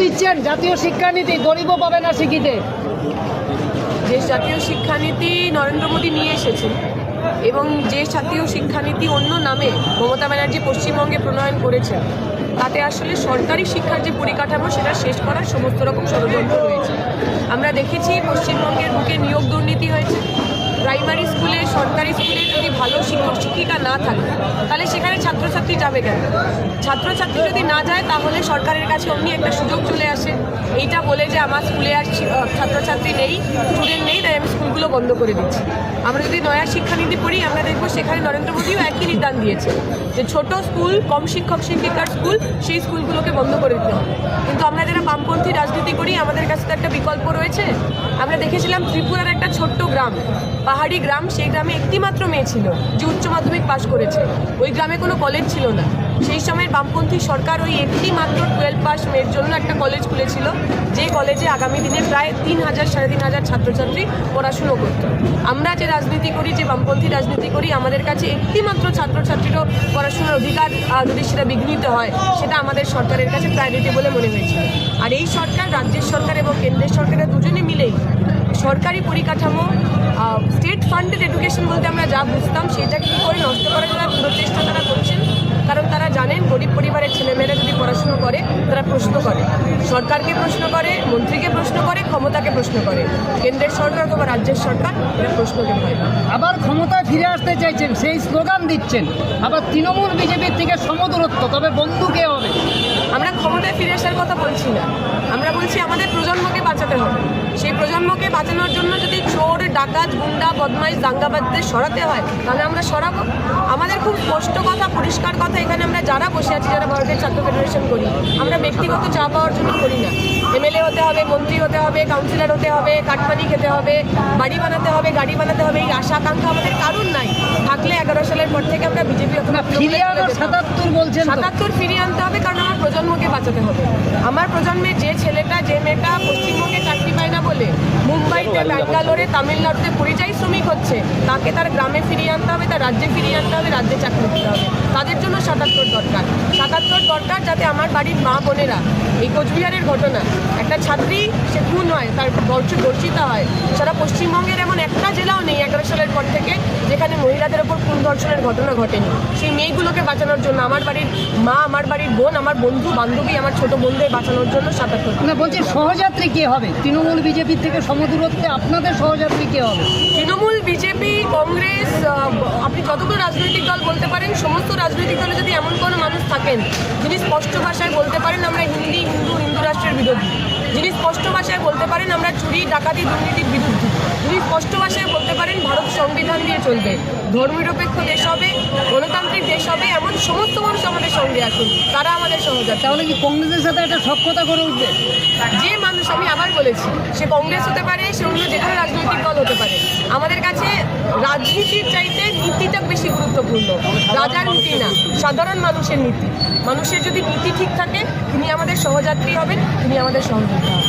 দিচ্ছেন জাতীয় শিক্ষানীতি, গরিবও পাবে না শিখিতে যে জাতীয় শিক্ষানীতি নরেন্দ্র মোদী নিয়ে এসেছেন এবং যে জাতীয় শিক্ষানীতি অন্য নামে মমতা ব্যানার্জি পশ্চিমবঙ্গে প্রণয়ন করেছেন। তাতে আসলে সরকারি শিক্ষার যে পরিকাঠামো, সেটা শেষ করার সমস্ত রকম ষড়যন্ত্র রয়েছে। আমরা দেখেছি পশ্চিমবঙ্গের বুকে নিয়োগ দুর্নীতি হয়েছে। প্রাইমারি স্কুলে, সরকারি স্কুলে যদি ভালো শিক্ষক, শিক্ষিকা না থাকে, তাহলে সেখানে ছাত্রছাত্রী যাবে কেন? ছাত্রছাত্রী যদি না যায়, তাহলে সরকারের কাছে অমনি একটা সুযোগ চলে আসে। এইটা বলে যে আমার স্কুলে আর ছাত্রছাত্রী নেই স্টুডেন্ট নেই, তাই আমি স্কুলগুলো বন্ধ করে দিচ্ছি। আমরা যদি নয়া শিক্ষানীতি পড়ি, আমরা দেখব সেখানে নরেন্দ্র মোদীও একই নির্দান দিয়েছে, যে ছোট স্কুল, কম শিক্ষক, শিক্ষিকার স্কুল, সেই স্কুলগুলোকে বন্ধ করে দিতে হবে। কিন্তু আমরা যারা বামপন্থী রাজনীতি করি, আমাদের কাছে তো একটা বিকল্প রয়েছে। আমরা দেখেছিলাম ত্রিপুরার একটা ছোট্ট গ্রাম পাহাড়ি গ্রাম সেই গ্রামে একটি মাত্র মেয়ে ছিল, যে উচ্চ মাধ্যমিক পাশ করেছে। ওই গ্রামে কোনো কলেজ ছিল না। সেই সময়ের বামপন্থী সরকার ওই একটি মাত্র টুয়েলভ পাস মেয়ের জন্য একটা কলেজ খুলেছিল, যে কলেজে আগামী দিনে প্রায় তিন হাজার, সাড়ে তিন হাজার ছাত্রছাত্রী পড়াশুনো করত। আমরা যে রাজনীতি করি, যে বামপন্থী রাজনীতি করি, আমাদের কাছে একটি মাত্র ছাত্রছাত্রীরও পড়াশোনার অধিকার যদি সেটা বিঘ্নিত হয়, সেটা আমাদের সরকারের কাছে প্রায়োরিটি বলে মনে হয়েছে। আর এই সরকার, রাজ্যের সরকার এবং কেন্দ্রের সরকারের দুজনে মিলেই সরকারি পরিকাঠামো ফান্ডেড এডুকেশন বলতে আমরা যা বুঝতাম সেটা কী করে নষ্ট করার জন্য পুরো চেষ্টা তারা করছেন কারণ তারা জানেন গরিব পরিবারের ছেলেমেয়েরা যদি পড়াশুনো করে তারা প্রশ্ন করে। সরকারকে প্রশ্ন করে মন্ত্রীকে প্রশ্ন করে ক্ষমতাকে প্রশ্ন করে। কেন্দ্রের সরকার অথবা রাজ্যের সরকার এরা প্রশ্নকে ভয় আবার ক্ষমতায় ফিরে আসতে চাইছেন সেই স্লোগান দিচ্ছেন। আবার তৃণমূল বিজেপির থেকে সমদূরত্ব তবে বন্ধু কে হবে? আমরা ক্ষমতায় ফিরে আসার কথা বলছি না। আমরা বলছি আমাদের প্রজন্মকে বাঁচাতে হবে। প্রজন্মকে বাঁচানোর জন্য যদি চোর ডাকাত গুন্ডা বদমাইশ দাঙ্গাবাদদের সরাতে হয় তাহলে আমরা সরাবো। আমাদের খুব স্পষ্ট কথা পরিষ্কার কথা এখানে আমরা যারা বসে আছি যারা ভারতের ছাত্র ফেডারেশন করি আমরা ব্যক্তিগত চা পাওয়ার জন্য করি না। এমএলএ হতে হবে মন্ত্রী হতে হবে কাউন্সিলর হতে হবে কাটমানি খেতে হবে বাড়ি বানাতে হবে গাড়ি বানাতে হবে এই আশা আকাঙ্ক্ষা আমাদের কারণ নাই। থাকলে এগারো সালের পর থেকে আমরা বিজেপি সাতাত্তর বলছেন সাতাত্তর ফিরিয়ে আনতে হবে কারণ আমার প্রজন্মকে বাঁচাতে হবে। আমার প্রজন্মের যে যে মেয়েটা পশ্চিমবঙ্গে চাকরি পায় না বলে মুম্বাইতে ব্যাঙ্গালোরে তামিলনাড়ুতে পরিযায়ী শ্রমিক হচ্ছে তাকে তার গ্রামে ফিরিয়ে আনতে হবে তার রাজ্যে ফিরিয়ে আনতে হবে রাজ্যে চাকরি দিতে হবে। তাদের জন্য সাতাত্তর দরকার। সাতাত্তর দরকার যাতে আমার বাড়ির মা বোনেরা এই কোচবিহারের ঘটনা একটা ছাত্রী সে খুন হয় তার বর্ষ বর্ষিতা হয় সারা পশ্চিমবঙ্গের এমন একটা জেলাও নেই এগারো সালের পর থেকে যেখানে মহিলাদের ওপর খুন ধর্ষণের ঘটনা ঘটেনি। সেই মেয়েগুলোকে বাঁচানোর জন্য আমার বাড়ির মা আমার বাড়ির বোন আমার বন্ধু বান্ধবী আমার ছোট বোনদের বাঁচানোর জন্য সাতাত্তর না বলছি সহযাত্রী কে হবে? তৃণমূল বিজেপির থেকে সমদূরত্বে আপনাদের সহযাত্রী কে হবে? তৃণমূল বিজেপি কংগ্রেস আপনি যতগুলো রাজনৈতিক দল বলতে পারেন সমস্ত রাজনৈতিক দলে যদি এমন কোনো মানুষ থাকেন যিনি স্পষ্ট ভাষায় বলতে পারেন আমরা হিন্দি হিন্দু হিন্দু রাষ্ট্রের বিরোধী। স্পষ্ট ভাষায় বলতে পারেন আমরা চুরি ডাকাতি দুর্নীতির বিরুদ্ধে। যদি স্পষ্ট ভাষায় বলতে পারেন ভারত সংবিধান দিয়ে চলবে। ধর্মনিরপেক্ষ দেশ হবে গণতান্ত্রিক দেশ হবে এমন সমস্ত মানুষ আমাদের সঙ্গে আসুন তারা আমাদের সহযোগিতা তাহলে কি কংগ্রেসের সাথে একটা সক্ষতা করে উঠবে? যে আমি আবার বলেছি, সে কংগ্রেস হতে পারে, সে অন্য যে কোনো রাজনৈতিক দল হতে পারে। আমাদের কাছে রাজনীতির চাইতে নীতিটা বেশি গুরুত্বপূর্ণ। রাজার নীতি না, সাধারণ মানুষের নীতি। মানুষের যদি নীতি ঠিক থাকে, তিনি আমাদের সহযাত্রী হবেন, তিনি আমাদের সহযোগী হবেন।